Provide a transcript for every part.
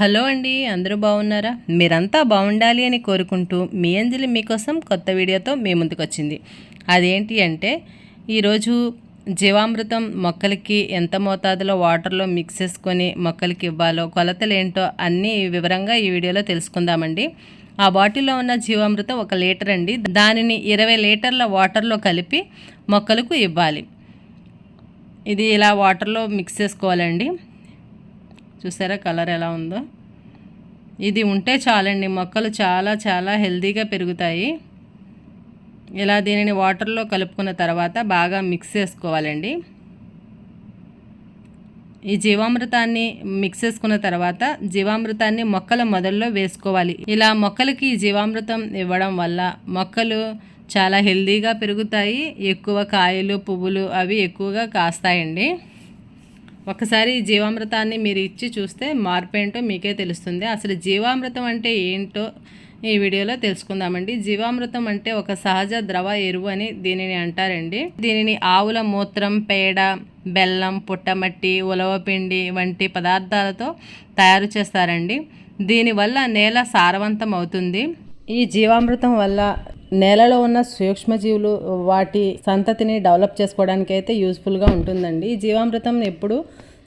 Hello అండి అందరూ బాగున్నారా? మీరంతా బాగుండాలి అని కోరుకుంటూ మీ అంజలి మీకోసం కొత్త వీడియోతో మీ ముందుకు వచ్చింది అదేంటి అంటే ఈరోజు జీవామృతం మొక్కలకి ఎంత మోతాదులో వాటర్లో మిక్స్ చేసుకొని మొక్కలకి ఇవ్వాలో కొలతలు ఏంటో అన్నీ వివరంగా ఈ వీడియోలో తెలుసుకుందామండి. ఆ బాటిల్లో ఉన్న జీవామృతం ఒక లీటర్ అండి. దానిని ఇరవై లీటర్ల వాటర్లో కలిపి మొక్కలకు ఇవ్వాలి. ఇది ఇలా వాటర్లో మిక్స్ చేసుకోవాలండి. చూసారా కలర్ ఎలా ఉందో? ఇది ఉంటే చాలండి మొక్కలు చాలా చాలా హెల్దీగా పెరుగుతాయి. ఇలా దీనిని వాటర్లో కలుపుకున్న తర్వాత బాగా మిక్స్ చేసుకోవాలండి. ఈ జీవామృతాన్ని మిక్స్ చేసుకున్న తర్వాత జీవామృతాన్ని మొక్కల మొదల్లో వేసుకోవాలి. ఇలా మొక్కలకి జీవామృతం ఇవ్వడం వల్ల మొక్కలు చాలా హెల్దీగా పెరుగుతాయి ఎక్కువ కాయలు పువ్వులు అవి ఎక్కువగా కాస్తాయండి. ఒకసారి జీవామృతాన్ని మీరు ఇచ్చి చూస్తే మార్పు ఏంటో మీకే తెలుస్తుంది. అసలు జీవామృతం అంటే ఏంటో ఈ వీడియోలో తెలుసుకుందామండి. జీవామృతం అంటే ఒక సహజ ద్రవ ఎరువు అని దీనిని అంటారండి. దీనిని ఆవుల మూత్రం పేడ బెల్లం పుట్టమట్టి ఉలవపిండి వంటి పదార్థాలతో తయారు చేస్తారండి. దీనివల్ల నేల సారవంతం అవుతుంది ఈ జీవామృతం వల్ల నేలలో ఉన్న సూక్ష్మజీవులు వాటి సంతతిని డెవలప్ చేసుకోవడానికి అయితే యూస్ఫుల్గా ఉంటుందండి. ఈ జీవామృతం ఎప్పుడు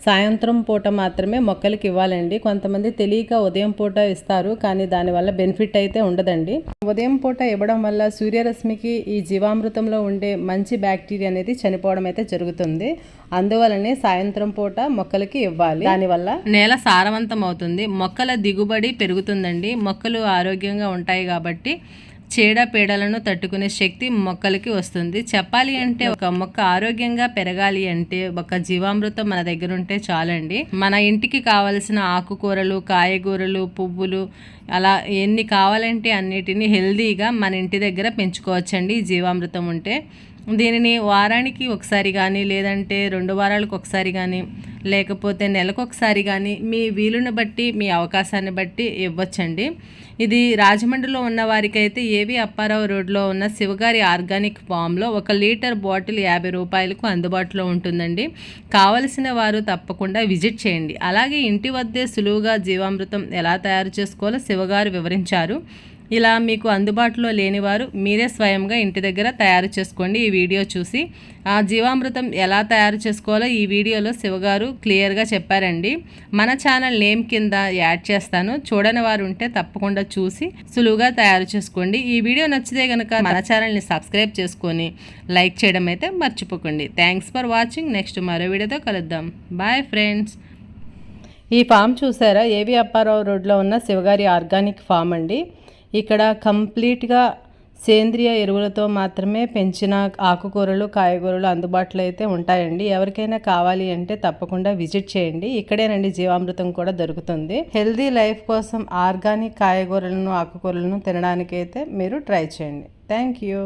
సాయంత్రం పూట మాత్రమే మొక్కలకి ఇవ్వాలండి. కొంతమంది తెలియక ఉదయం పూట ఇస్తారు కానీ దానివల్ల బెనిఫిట్ అయితే ఉండదండి. ఉదయం పూట ఇవ్వడం వల్ల సూర్యరశ్మికి ఈ జీవామృతంలో ఉండే మంచి బ్యాక్టీరియా అనేది చనిపోవడం అయితే జరుగుతుంది. అందువలనే సాయంత్రం పూట మొక్కలకి ఇవ్వాలి. దానివల్ల నేల సారవంతం అవుతుంది మొక్కల దిగుబడి పెరుగుతుందండి. మొక్కలు ఆరోగ్యంగా ఉంటాయి కాబట్టి చీడ పీడలను తట్టుకునే శక్తి మొక్కలకి వస్తుంది. చెప్పాలి అంటే ఒక మొక్క ఆరోగ్యంగా పెరగాలి అంటే ఒక జీవామృతం మన దగ్గర ఉంటే చాలండి. మన ఇంటికి కావలసిన ఆకుకూరలు కాయగూరలు పువ్వులు అలా ఎన్ని కావాలంటే అన్నిటినీ హెల్దీగా మన ఇంటి దగ్గర పెంచుకోవచ్చండి జీవామృతం ఉంటే. దీనిని వారానికి ఒకసారి కానీ లేదంటే రెండు వారాలకు ఒకసారి కానీ లేకపోతే నెలకు ఒకసారి కానీ మీ వీలుని బట్టి మీ అవకాశాన్ని బట్టి ఇవ్వచ్చండి. ఇది రాజమండ్రిలో ఉన్న వారికైతే ఏవి అప్పారావు రోడ్లో ఉన్న శివగారి ఆర్గానిక్ ఫామ్లో ఒక లీటర్ బాటిల్ యాభై రూపాయలకు అందుబాటులో ఉంటుందండి. కావలసిన వారు తప్పకుండా విజిట్ చేయండి. అలాగే ఇంటి వద్దే సులువుగా జీవామృతం ఎలా తయారు చేసుకోవాలో శివగారు వివరించారు. ఇలా మీకు అందుబాటులో లేనివారు మీరే స్వయంగా ఇంటి దగ్గర తయారు చేసుకోండి ఈ వీడియో చూసి. ఆ జీవామృతం ఎలా తయారు చేసుకోవాలో ఈ వీడియోలో శివగారు క్లియర్గా చెప్పారండి. మన ఛానల్ నేమ్ కింద యాడ్ చేస్తాను. చూడని వారు ఉంటే తప్పకుండా చూసి సులువుగా తయారు చేసుకోండి. ఈ వీడియో నచ్చితే కనుక మన ఛానల్ని సబ్స్క్రైబ్ చేసుకొని లైక్ చేయడం అయితే మర్చిపోకండి. Thanks for watching. నెక్స్ట్ మరో వీడియోతో కలుద్దాం. Bye friends. ఈ ఫామ్ చూసారా? ఏవి అప్పారావు రోడ్లో ఉన్న శివగారి ఆర్గానిక్ ఫామ్ అండి. ఇక్కడ కంప్లీట్గా సేంద్రియ ఎరువులతో మాత్రమే పెంచిన ఆకుకూరలు కాయగూరలు అందుబాటులో అయితే ఉంటాయండి. ఎవరికైనా కావాలి అంటే తప్పకుండా విజిట్ చేయండి. ఇక్కడేనండి జీవామృతం కూడా దొరుకుతుంది. హెల్దీ లైఫ్ కోసం ఆర్గానిక్ కాయగూరలను ఆకుకూరలను తినడానికైతే మీరు ట్రై చేయండి. Thank you.